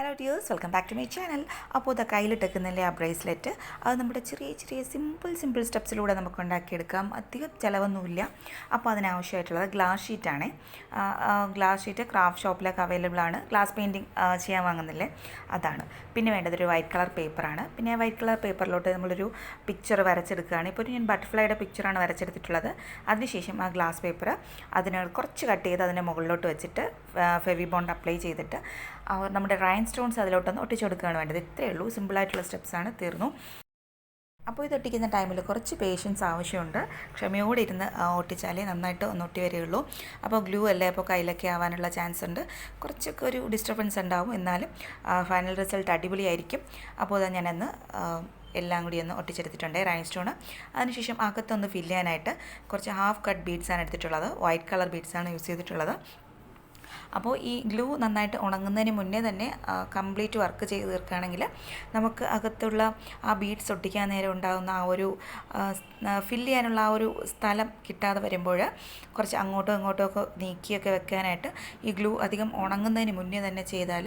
Hello dears welcome back to my channel അപ്പോൾ ഇത് കയ്യിലിട്ടേക്കുന്നില്ലേ ആ ബ്രേസ്ലെറ്റ് അത് നമ്മുടെ ചെറിയ ചെറിയ സിമ്പിൾ സിമ്പിൾ സ്റ്റെപ്സിലൂടെ നമുക്ക് ഉണ്ടാക്കിയെടുക്കാം. അധികം ചിലവൊന്നുമില്ല. അപ്പോൾ അതിനാവശ്യമായിട്ടുള്ളത് ഗ്ലാസ് ഷീറ്റാണ് ഗ്ലാസ് ഷീറ്റ് ക്രാഫ്റ്റ് ഷോപ്പിലൊക്കെ അവൈലബിൾ ആണ്. ഗ്ലാസ് പെയിന്റിങ് ചെയ്യാൻ വാങ്ങുന്നില്ലേ? അതാണ്. പിന്നെ വേണ്ടത് ഒരു വൈറ്റ് കളർ പേപ്പറാണ് പിന്നെ വൈറ്റ് കളർ പേപ്പറിലോട്ട് നമ്മളൊരു പിക്ചർ വരച്ചെടുക്കുകയാണ്. ഇപ്പോൾ ഞാൻ ബട്ടർഫ്ലൈയുടെ പിക്ചറാണ് വരച്ചെടുത്തിട്ടുള്ളത്. അതിനുശേഷം ആ ഗ്ലാസ് പേപ്പർ അതിന് കുറച്ച് കട്ട് ചെയ്ത് അതിന്റെ മുകളിലോട്ട് വെച്ചിട്ട് ഫെവി ബോണ്ട് അപ്ലൈ ചെയ്തിട്ട് നമ്മുടെ റൈൻ സ്റ്റോൺസ് അതിലോട്ടൊന്ന് ഒട്ടിച്ചു കൊടുക്കുകയാണ് വേണ്ടത്. ഇത്രയേ ഉള്ളൂ. സിമ്പിളായിട്ടുള്ള ആണ് തീർന്നു. അപ്പോൾ ഇത് ഒട്ടിക്കുന്ന ടൈമിൽ കുറച്ച് പേഷ്യൻസ് ആവശ്യമുണ്ട്. ക്ഷമയോടെ ഇരുന്ന് ഒട്ടിച്ചാലേ നന്നായിട്ട് ഒന്ന് ഒട്ടി വരികയുള്ളൂ. അപ്പോൾ ഗ്ലൂ അല്ലേ അപ്പോൾ കയ്യിലൊക്കെ ആവാനുള്ള ചാൻസ് ഉണ്ട്. കുറച്ചൊക്കെ ഒരു ഡിസ്റ്റർബൻസ് ഉണ്ടാവും. എന്നാലും ഫൈനൽ റിസൾട്ട് അടിപൊളിയായിരിക്കും. അപ്പോൾ ഞാനന്ന് എല്ലാം കൂടി ഒന്ന് ഒട്ടിച്ചെടുത്തിട്ടുണ്ട് റൈൻ സ്റ്റോൺ അതിനുശേഷം അകത്തൊന്ന് ഫില്ല് ചെയ്യാനായിട്ട് കുറച്ച് ഹാഫ് കട്ട് ബീഡ്സാണ് എടുത്തിട്ടുള്ളത്. വൈറ്റ് കളർ ബീഡ്സാണ് യൂസ് ചെയ്തിട്ടുള്ളത്. അപ്പോൾ ഈ ഗ്ലൂ നന്നായിട്ട് ഉണങ്ങുന്നതിന് മുന്നേ തന്നെ കംപ്ലീറ്റ് വർക്ക് ചെയ്ത് തീർക്കുകയാണെങ്കിൽ നമുക്ക് അകത്തുള്ള ആ ബീഡ്സ് ഒട്ടിക്കാൻ നേരം ഉണ്ടാകുന്ന ആ ഒരു ഫില്ല് ചെയ്യാനുള്ള ആ ഒരു സ്ഥലം കിട്ടാതെ വരുമ്പോൾ കുറച്ച് അങ്ങോട്ടും ഇങ്ങോട്ടും ഒക്കെ നീക്കിയൊക്കെ വെക്കാനായിട്ട് ഈ ഗ്ലൂ അധികം ഉണങ്ങുന്നതിന് മുന്നേ തന്നെ ചെയ്താൽ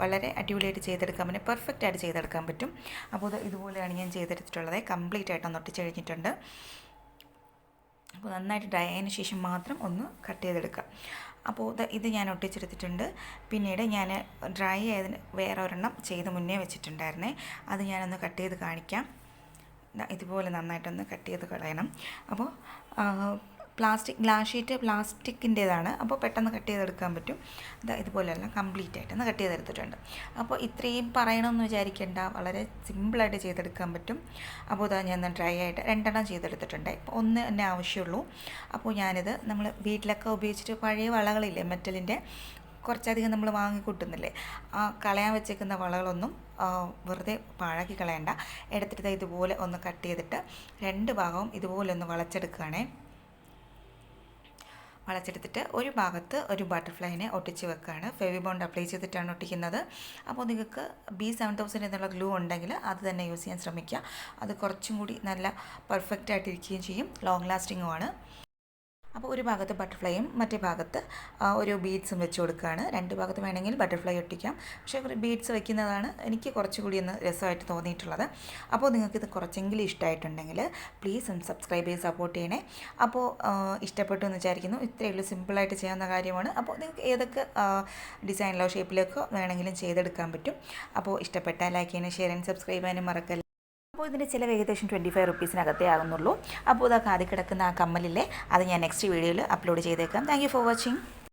വളരെ അടിപൊളിയായിട്ട് ചെയ്തെടുക്കാൻ പറ്റും പെർഫെക്റ്റ് ആയിട്ട് ചെയ്തെടുക്കാൻ പറ്റും. അപ്പോൾ ഇത് ഇതുപോലെയാണ് ഞാൻ ചെയ്തെടുത്തിട്ടുള്ളത് കംപ്ലീറ്റ് ആയിട്ടൊന്ന് ഒട്ടിച്ച് കഴിഞ്ഞിട്ടുണ്ട്. അപ്പോൾ നന്നായിട്ട് ഡ്രൈ ആയതിന് ശേഷം മാത്രം ഒന്ന് കട്ട് ചെയ്തെടുക്കുക. അപ്പോൾ ഇത് ഞാൻ ഒട്ടിച്ചെടുത്തിട്ടുണ്ട്. പിന്നീട് ഞാൻ ഡ്രൈ ആയതിന് വേറെ ഒരെണ്ണം ചെയ്ത് മുന്നേ വെച്ചിട്ടുണ്ടായിരുന്നേ. അത് ഞാനൊന്ന് കട്ട് ചെയ്ത് കാണിക്കാം. ഇതുപോലെ നന്നായിട്ടൊന്ന് കട്ട് ചെയ്ത് കളയണം. അപ്പോൾ പ്ലാസ്റ്റിക് ഗ്ലാസ് ഷീറ്റ് പ്ലാസ്റ്റിക്കിന്റേതാണ്. അപ്പോൾ പെട്ടെന്ന് കട്ട് ചെയ്തെടുക്കാൻ പറ്റും. ഇതാ ഇതുപോലെയല്ല കംപ്ലീറ്റ് ആയിട്ടൊന്ന് കട്ട് ചെയ്തെടുത്തിട്ടുണ്ട്. അപ്പോൾ ഇത്രയും പറയണമെന്ന് വിചാരിക്കേണ്ട. വളരെ സിമ്പിളായിട്ട് ചെയ്തെടുക്കാൻ പറ്റും. അപ്പോൾ ഇതാ ഞാൻ ഡ്രൈ ആയിട്ട് രണ്ടെണ്ണം ചെയ്തെടുത്തിട്ടുണ്ട്. ഇപ്പോൾ ഒന്ന് തന്നെ ആവശ്യമുള്ളൂ. അപ്പോൾ ഞാനിത് നമ്മൾ വീട്ടിലൊക്കെ ഉപയോഗിച്ചിട്ട് പഴയ വളകളില്ലേ മെറ്റലിന്റെ കുറച്ചധികം നമ്മൾ വാങ്ങിക്കൂട്ടുന്നില്ലേ ആ കളയാൻ വെച്ചേക്കുന്ന വളകളൊന്നും വെറുതെ പാഴാക്കി കളയണ്ട. എടുത്തിട്ട് ഇതുപോലെ ഒന്ന് കട്ട് ചെയ്തിട്ട് രണ്ട് ഭാഗവും ഇതുപോലെ ഒന്ന് വളച്ചെടുക്കുകയാണേ. വളച്ചെടുത്തിട്ട് ഒരു ഭാഗത്ത് ഒരു ബട്ടർഫ്ലൈനെ ഒട്ടിച്ച് വെക്കുകയാണ് ഫെവി ബോണ്ട് അപ്ലൈ ചെയ്തിട്ടാണ് ഒട്ടിക്കുന്നത്. അപ്പോൾ നിങ്ങൾക്ക് ബി സെവൻ തൗസൻഡ് എന്നുള്ള ഗ്ലൂ ഉണ്ടെങ്കിൽ അത് തന്നെ യൂസ് ചെയ്യാൻ ശ്രമിക്കുക. അത് കുറച്ചും കൂടി നല്ല പെർഫെക്റ്റ് ആയിട്ടിരിക്കുകയും ചെയ്യും. ലോങ് ലാസ്റ്റിങ്ങുമാണ് അപ്പോൾ ഒരു ഭാഗത്ത് ബട്ടർഫ്ലൈയും മറ്റേ ഭാഗത്ത് ഒരു ബീഡ്സും വെച്ച് കൊടുക്കുകയാണ്. രണ്ട് ഭാഗത്ത് വേണമെങ്കിൽ ബട്ടർഫ്ലൈ ഒട്ടിക്കാം. പക്ഷേ ബീഡ്സ് വെക്കുന്നതാണ് എനിക്ക് കുറച്ചുകൂടി ഒന്ന് രസമായിട്ട് തോന്നിയിട്ടുള്ളത്. അപ്പോൾ നിങ്ങൾക്കിത് കുറച്ചെങ്കിലും ഇഷ്ടമായിട്ടുണ്ടെങ്കിൽ പ്ലീസ് ഒന്ന് സബ്സ്ക്രൈബ് ചെയ്ത് സപ്പോർട്ട് ചെയ്യണേ. അപ്പോൾ ഇഷ്ടപ്പെട്ടു എന്ന് വിചാരിക്കുന്നു. ഇത്രയേ ഉള്ളൂ. സിമ്പിളായിട്ട് ചെയ്യാവുന്ന കാര്യമാണ്. അപ്പോൾ നിങ്ങൾക്ക് ഏതൊക്കെ ഡിസൈനിലോ ഷേപ്പിലൊക്കെ വേണമെങ്കിലും ചെയ്തെടുക്കാൻ പറ്റും. അപ്പോൾ ഇഷ്ടപ്പെട്ടാൽ ലൈക്ക് ചെയ്യാനും ഷെയർ ചെയ്യാനും സബ്സ്ക്രൈബ് ചെയ്യാനും മറക്കല്ല. അപ്പോൾ ഇതിന്റെ ചിലവ് ഏകദേശം ട്വന്റി ഫൈവ് റുപ്പീസിനകത്തേ ആകുന്നുള്ളൂ. അപ്പോൾ ഇതാ കാതി കിടക്കുന്ന ആ കമ്മലില്ലേ അത് ഞാൻ നെക്സ്റ്റ് വീഡിയോയിൽ അപ്ലോഡ് ചെയ്തേക്കാം. Thank for watching